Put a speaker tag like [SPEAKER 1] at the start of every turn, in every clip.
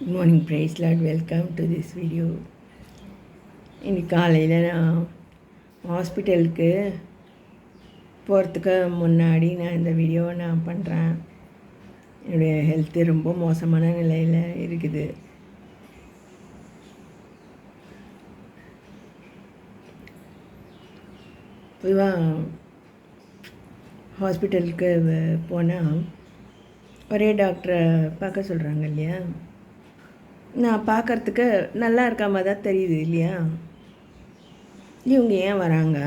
[SPEAKER 1] Good morning praise Lord welcome to this video இன்னைக்கு காலையில் நான் ஹாஸ்பிட்டலுக்கு போகிறதுக்கு முன்னாடி நான் இந்த வீடியோவை நான் பண்ணுறேன் என்னுடைய ஹெல்த்து ரொம்ப மோசமான நிலையில் இருக்குது. பொதுவாக ஹாஸ்பிட்டலுக்கு போனால் ஒரே டாக்டரை பார்க்க சொல்கிறாங்க இல்லையா? நான் பார்க்குறதுக்கு நல்லா இருக்காம தான் தெரியுது இல்லையா? இவங்க ஏன் வராங்க?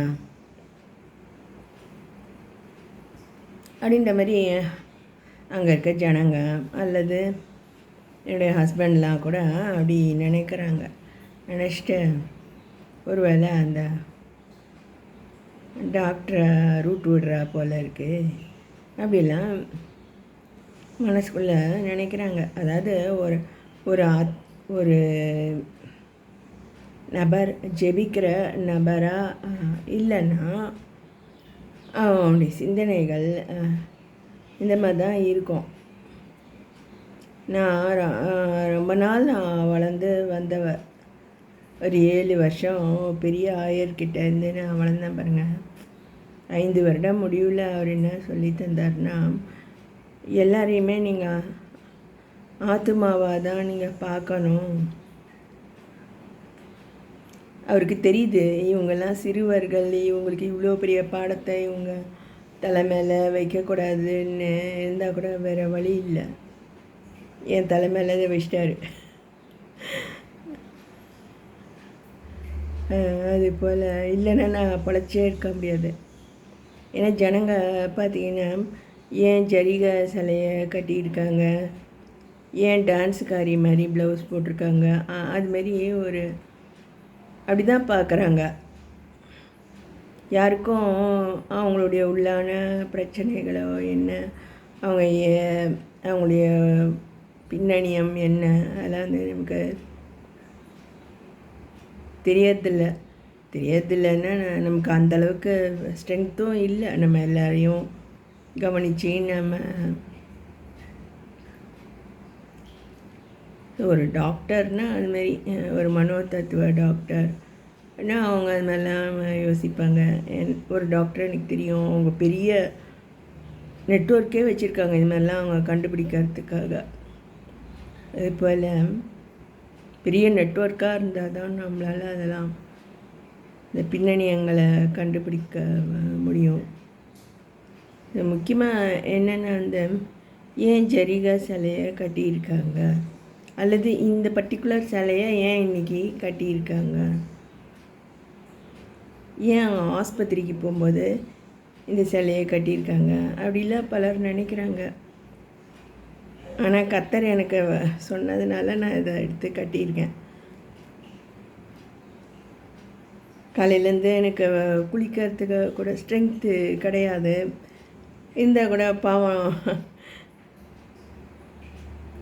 [SPEAKER 1] அப்படின்ற மாதிரி அங்கே இருக்க ஜனங்க அல்லது என்னுடைய ஹஸ்பண்ட்லாம் கூட அப்படி நினைக்கிறாங்க. நினச்சிட்டு ஒருவேளை அந்த டாக்டரை ரூட் விடுறா போல் இருக்குது அப்படிலாம் மனசுக்குள்ளே நினைக்கிறாங்க. அதாவது ஒரு ஒரு ஆத் ஒரு நபர் ஜெபிக்கிற நபராக இல்லைன்னா அவனுடைய சிந்தனைகள் இந்த மாதிரி தான் இருக்கும். நான் ரொம்ப நாள் நான் வளர்ந்து வந்தவ ஒரு ஏழு வருஷம் பெரிய ஆயர்கிட்ட இருந்து நான் வளர்ந்தேன் பாருங்கள் ஐந்து வருடம் முடிவில் அவர் என்ன சொல்லி தந்தார்னா எல்லாரையுமே நீங்கள் ஆத்துமாவாக தான் நீங்கள் பார்க்கணும். அவருக்கு தெரியுது இவங்கெல்லாம் சிறுவர்கள் இவங்களுக்கு இவ்வளோ பெரிய பாடத்தை இவங்க தலை மேலே வைக்கக்கூடாதுன்னு இருந்தால் கூட வேறு வழி இல்லை. என் தலை மேலே அதை வச்சிட்டாரு அது போல் இல்லைன்னா நான் பழச்சே இருக்க முடியாது. ஏன்னா ஜனங்க பார்த்தீங்கன்னா ஏன் ஜரிக சிலையை கட்டியிருக்காங்க? ஏன் டான்ஸுக்காரி மாதிரி ப்ளவுஸ் போட்டிருக்காங்க? அதுமாரி ஒரு அப்படி தான் பார்க்குறாங்க. யாருக்கும் அவங்களுடைய உள்ளான பிரச்சனைகளோ என்ன அவங்க அவங்களுடைய பின்னணியம் என்ன அதெல்லாம் வந்து நமக்கு தெரியறதில்ல தெரியறதில்லைன்னா நமக்கு அந்தளவுக்கு ஸ்ட்ரென்த்தும் இல்லை. நம்ம எல்லாரையும் கவனித்து நம்ம ஒரு டாக்டர்னால் அதுமாரி ஒரு மனோ தத்துவ டாக்டர். ஆனால் அவங்க அது மாதிரிலாம் யோசிப்பாங்க. ஒரு டாக்டர் எனக்கு தெரியும். அவங்க பெரிய நெட்ஒர்க்கே வச்சுருக்காங்க. இது மாதிரிலாம் அவங்க கண்டுபிடிக்கிறதுக்காக. அது போல் பெரிய நெட்ஒர்க்காக இருந்தால் தான் நம்மளால் அதெல்லாம் இந்த பின்னணியங்களை கண்டுபிடிக்க முடியும். முக்கியமாக என்னென்ன அந்த ஏன் ஜரிகா சிலையை கட்டியிருக்காங்க? அல்லது இந்த பர்டிகுலர் சிலையை ஏன் இன்றைக்கி கட்டியிருக்காங்க? ஏன் ஆஸ்பத்திரிக்கு போகும்போது இந்த சிலையை கட்டியிருக்காங்க? அப்படிலாம் பலர் நினைக்கிறாங்க. ஆனால் கத்தர் எனக்கு சொன்னதுனால நான் இதை எடுத்து கட்டியிருக்கேன். காலையிலேருந்து எனக்கு குளிக்கிறதுக்கு கூட ஸ்ட்ரென்த்து கிடையாது. இருந்தால் கூட பாவம்.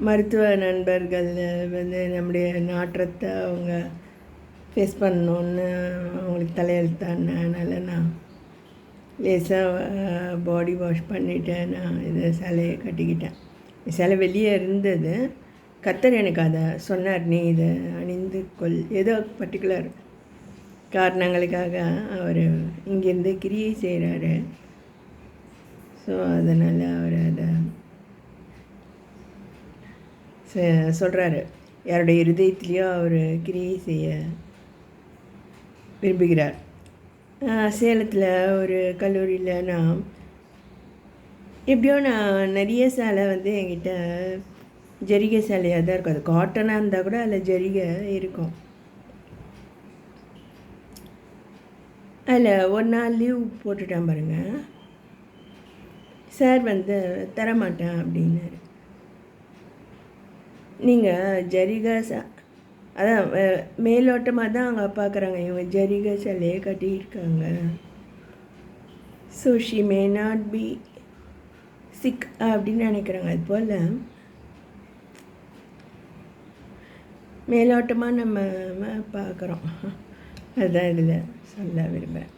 [SPEAKER 1] மருத்துவ நண்பர்கள் வந்து நம்முடைய நாற்றத்தை அவங்க ஃபேஸ் பண்ணணுன்னு அவங்களுக்கு தலையெழுத்தான அதனால் நான் லேசாக பாடி வாஷ் பண்ணிவிட்டேன் நான் இதை சிலையை கட்டிக்கிட்டேன். சிலை வெளியே இருந்தது. கத்தர் எனக்கு அதை சொன்னார். நீ இதை அணிந்து கொள். ஏதோ பர்டிகுலர் காரணங்களுக்காக அவர் இங்கேருந்து கிரியை செய்கிறாரு ஸோ அதனால் அவர் அதை சொல்கிறாரு யாருடைய இருதயத்திலையோ அவர் கிரியை செய்ய விரும்புகிறார். சேலத்தில் ஒரு கல்லூரியில் நான் எப்படியோ நான் நிறைய சேலை வந்து என்கிட்ட ஜரிகை சேலையாக தான் இருக்கும். அது காட்டனாக இருந்தால் கூட அதில் ஜரிகை இருக்கும். அதில் ஒரு நாள் லீவ் போட்டுட்டேன் பாருங்கள் சார் வந்து தரமாட்டேன் அப்படின்னாரு. நீங்கள் ஜரிகா ச அதான் மேலோட்டமாக தான் அவங்க பார்க்குறாங்க. இவங்க ஜரிகா சிலையை கட்டியிருக்காங்க. So she may not be sick அப்படின்னு நினைக்கிறாங்க. அது போல் மேலோட்டமாக நம்ம பார்க்குறோம். அதுதான் இதில் சொல்ல விரும்புகிறேன்